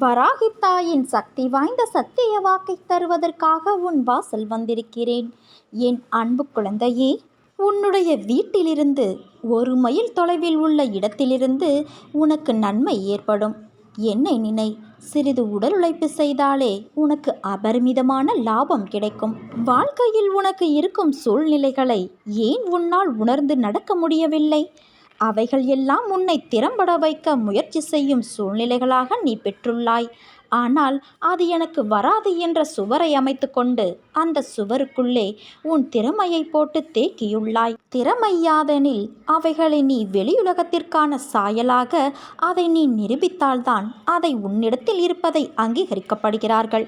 வராகித்தாயின் சக்தி வாய்ந்த சத்திய வாக்கை தருவதற்காக உன் வாசல் வந்திருக்கிறேன். என் அன்பு குழந்தையே உன்னுடைய வீட்டிலிருந்து ஒரு மைல் தொலைவில் உள்ள இடத்திலிருந்து உனக்கு நன்மை ஏற்படும். என்னை நினை சிறிது உடல் உழைப்பு செய்தாலே உனக்கு அபரிமிதமான லாபம் கிடைக்கும். வாழ்க்கையில் உனக்கு இருக்கும் சூழ்நிலைகளை ஏன் உன்னால் உணர்ந்து நடக்க முடியவில்லை? அவைகள் எல்லாம் உன்னை திறம்பட வைக்க முயற்சி செய்யும் சூழ்நிலைகளாக நீ பெற்றுள்ளாய். ஆனால் அது எனக்கு வராது என்ற சுவரை அமைத்து கொண்டு அந்த சுவருக்குள்ளே உன் திறமையை போட்டு தேக்கியுள்ளாய். திறமையாதெனில் அவைகளை நீ வெளியுலகத்திற்கான சாயலாக அதை நீ நிரூபித்தால்தான் அதை உன்னிடத்தில் இருப்பதை அங்கீகரிக்கப்படுகிறார்கள்.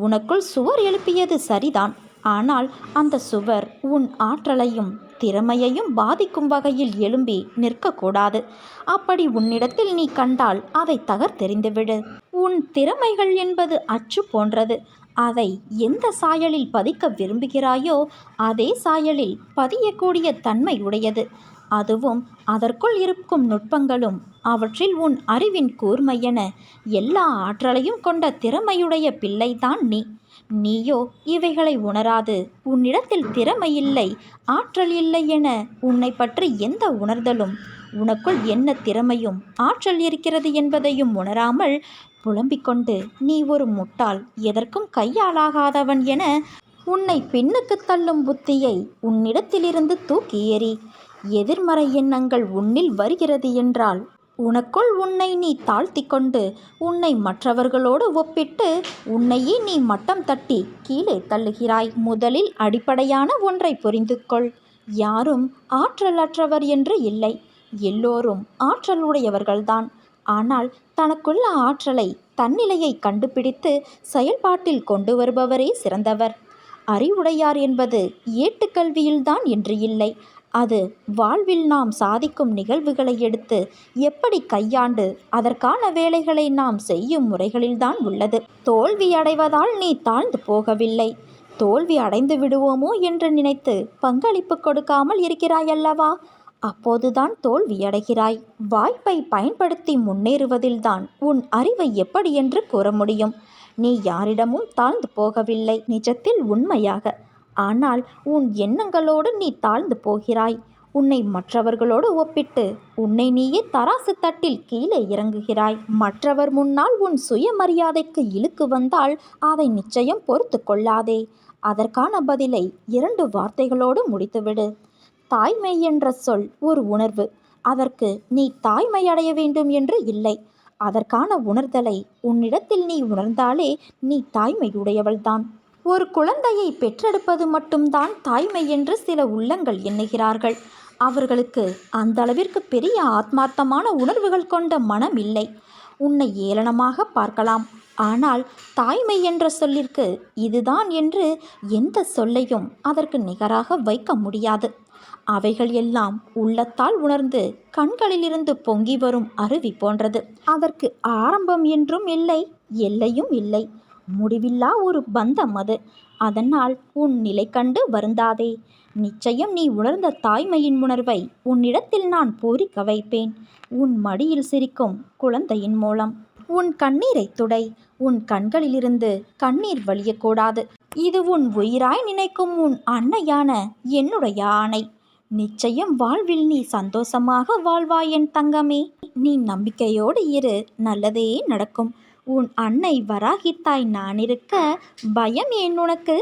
உனக்குள் சுவர் எழுப்பியது சரிதான். ஆனால் அந்த சுவர் உன் ஆற்றலையும் திறமையையும் பாதிக்கும் வகையில் எழும்பி நிற்கக்கூடாது. அப்படி உன்னிடத்தில் நீ கண்டால் அதை தகர்த்தெறிந்துவிடு. உன் திறமைகள் என்பது அச்சு போன்றது. அதை எந்த சாயலில் பதிக்க விரும்புகிறாயோ அதே சாயலில் பதியக்கூடிய தன்மை உடையது. அதுவும் அதற்குள் இருக்கும் நுட்பங்களும் அவற்றில் உன் அறிவின் கூர்மையென எல்லா ஆற்றலையும் கொண்ட திறமையுடைய பிள்ளைதான் நீ. நீயோ இவைகளை உணராது. உன்னிடத்தில் திறமை இல்லை ஆற்றல் இல்லை என உன்னை பற்றி எந்த உணர்தலும் உனக்குள் என்ன திறமையும் ஆற்றல் இருக்கிறது என்பதையும் உணராமல் புலம்பிக் கொண்டு நீ ஒரு முட்டாள் எதற்கும் கையாளாகாதவன் என உன்னை பின்னுக்கு தள்ளும் புத்தியை உன்னிடத்திலிருந்து தூக்கி எறி எதிர்மறை எண்ணங்கள் உன்னில் வருகிறது என்றால் உனக்குள் உன்னை நீ தாழ்த்தி கொண்டு உன்னை மற்றவர்களோடு ஒப்பிட்டு உன்னையே நீ மட்டம் தட்டி கீழே தள்ளுகிறாய். முதலில் அடிப்படையான ஒன்றை புரிந்து கொள். யாரும் ஆற்றலற்றவர் என்று இல்லை. எல்லோரும் ஆற்றல் உடையவர்கள்தான். ஆனால் தனக்குள்ள ஆற்றலை தன்னிலையை கண்டுபிடித்து செயல்பாட்டில் கொண்டு வருபவரே சிறந்தவர். அறிவுடையார் என்பது ஏட்டுக்கல்வியில்தான் என்று இல்லை. அது வாழ்வில் நாம் சாதிக்கும் நிகழ்வுகளை எடுத்து எப்படி கையாண்டு அதற்கான வேலைகளை நாம் செய்யும் முறைகளில்தான் உள்ளது. தோல்வி அடைவதால் நீ தாழ்ந்து போகவில்லை. தோல்வி அடைந்து விடுவோமோ என்று நினைத்து பங்களிப்பு கொடுக்காமல் இருக்கிறாயல்லவா? அப்போதுதான் தோல்வியடைகிறாய் வாய்ப்பை பயன்படுத்தி முன்னேறுவதில்தான் உன் அறிவை எப்படி என்று கூற முடியும். நீ யாரிடமும் தாழ்ந்து போகவில்லை நிஜத்தில் உண்மையாக. ஆனால் உன் எண்ணங்களோடு நீ தாழ்ந்து போகிறாய். உன்னை மற்றவர்களோடு ஒப்பிட்டு உன்னை நீயே தராசு தட்டில் கீழே இறங்குகிறாய். மற்றவர் முன்னால் உன் சுயமரியாதைக்கு இழுக்கு வந்தால் அதை நிச்சயம் பொறுத்து கொள்ளாதே. அதற்கான பதிலை இரண்டு வார்த்தைகளோடு முடித்துவிடு. தாய்மை என்ற சொல் ஒரு உணர்வு. அதற்கு நீ தாய்மை அடைய வேண்டும் என்று இல்லை. அதற்கான உணர்தலை உன்னிடத்தில் நீ உணர்ந்தாலே நீ தாய்மையுடையவள்தான். ஒரு குழந்தையை பெற்றெடுப்பது மட்டும்தான் தாய்மை என்று சில உள்ளங்கள் எண்ணுகிறார்கள். அவர்களுக்கு அந்த அளவிற்கு பெரிய ஆத்மார்த்தமான உணர்வுகள் கொண்ட மனம் இல்லை. உன்னை ஏளனமாக பார்க்கலாம். ஆனால் தாய்மை என்ற சொல்லிற்கு இதுதான் என்று எந்த சொல்லையும் அதற்கு நிகராக வைக்க முடியாது. அவைகள் எல்லாம் உள்ளத்தால் உணர்ந்து கண்களிலிருந்து பொங்கி வரும் அருவி போன்றது. அதற்கு ஆரம்பம் என்றும் இல்லை எல்லையும் இல்லை. முடிவில்லா ஒரு பந்தம் அது. அதனால் உன் நிலை கண்டு வருந்தாதே. நிச்சயம் நீ உணர்ந்த தாய்மையின் உணர்வை உன்னிடத்தில் நான் பூரிக்க வைப்பேன். உன் மடியில் சிரிக்கும் குழந்தையின் மூலம். உன் கண்ணீரை துடை. உன் கண்களிலிருந்து கண்ணீர் வழியக்கூடாது. இது உன் உயிராய் நினைக்கும் உன் அன்னையான என்னுடைய ஆணை. நிச்சயம் வாழ்வில் நீ சந்தோஷமாக வாழ்வாய் என் தங்கமே. நீ நம்பிக்கையோடு இரு. நல்லதே நடக்கும். உன் அன்னை வராகித்தாய் நான் இருக்க பயம் ஏன் உனக்கு?